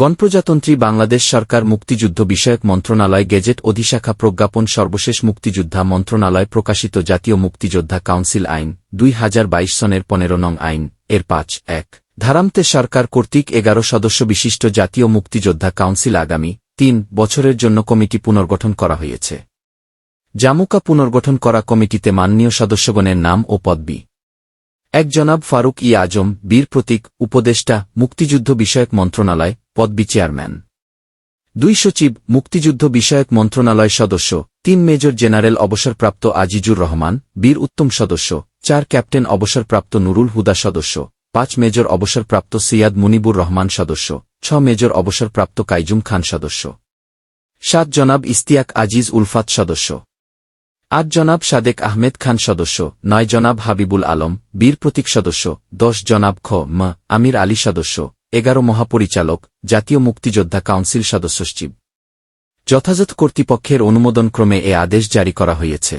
গণপ্রজাতন্ত্রী বাংলাদেশ সরকার মুক্তিযুদ্ধ বিষয়ক মন্ত্রণালয় গেজেট অধিশাখা প্রজ্ঞাপন সর্বশেষ মুক্তিযোদ্ধা মন্ত্রণালয় প্রকাশিত জাতীয় মুক্তিযোদ্ধা কাউন্সিল আইন, দুই হাজার বাইশ সনের পনেরো নং আইন, এর পাঁচ, এক। ধারামতে সরকার কর্তৃক এগারো সদস্য বিশিষ্ট জাতীয় মুক্তিযোদ্ধা কাউন্সিল আগামী তিন বছরের জন্য কমিটি পুনর্গঠন করা হয়েছে। জামুকা পুনর্গঠন করা কমিটিতে মাননীয় সদস্যগণের নাম ও পদবি এক জনাব ফারুক ই আজম, বীর প্রতীক, উপদেষ্টা, মুক্তিযুদ্ধ বিষয়ক মন্ত্রণালয়, পদবি চেয়ারম্যান। দুই সচিব, মুক্তিযুদ্ধ বিষয়ক মন্ত্রণালয় সদস্য, তিন মেজর জেনারেল অবসরপ্রাপ্ত আজিজুর রহমান, বীর উত্তম সদস্য, চার ক্যাপ্টেন অবসরপ্রাপ্ত নুরুল হুদা সদস্য, পাঁচ মেজর অবসরপ্রাপ্ত সিয়াদ মুনিবুর রহমান সদস্য, ছ মেজর অবসরপ্রাপ্ত কাইজুম খান সদস্য। সাত জনাব ইস্তিয়াক আজিজ উলফাত সদস্য। আট জনাব সাদেক আহমেদ খান সদস্য, নয় জনাব হাবিবুল আলম, বীর প্রতীক সদস্য, দশ জনাব খ ম, আমির আলী সদস্য, এগারো মহাপরিচালক, জাতীয় মুক্তিযোদ্ধা কাউন্সিল সদস্য সচিব যথাযথ কর্তৃপক্ষের অনুমোদনক্রমে এ আদেশ জারি করা হয়েছে।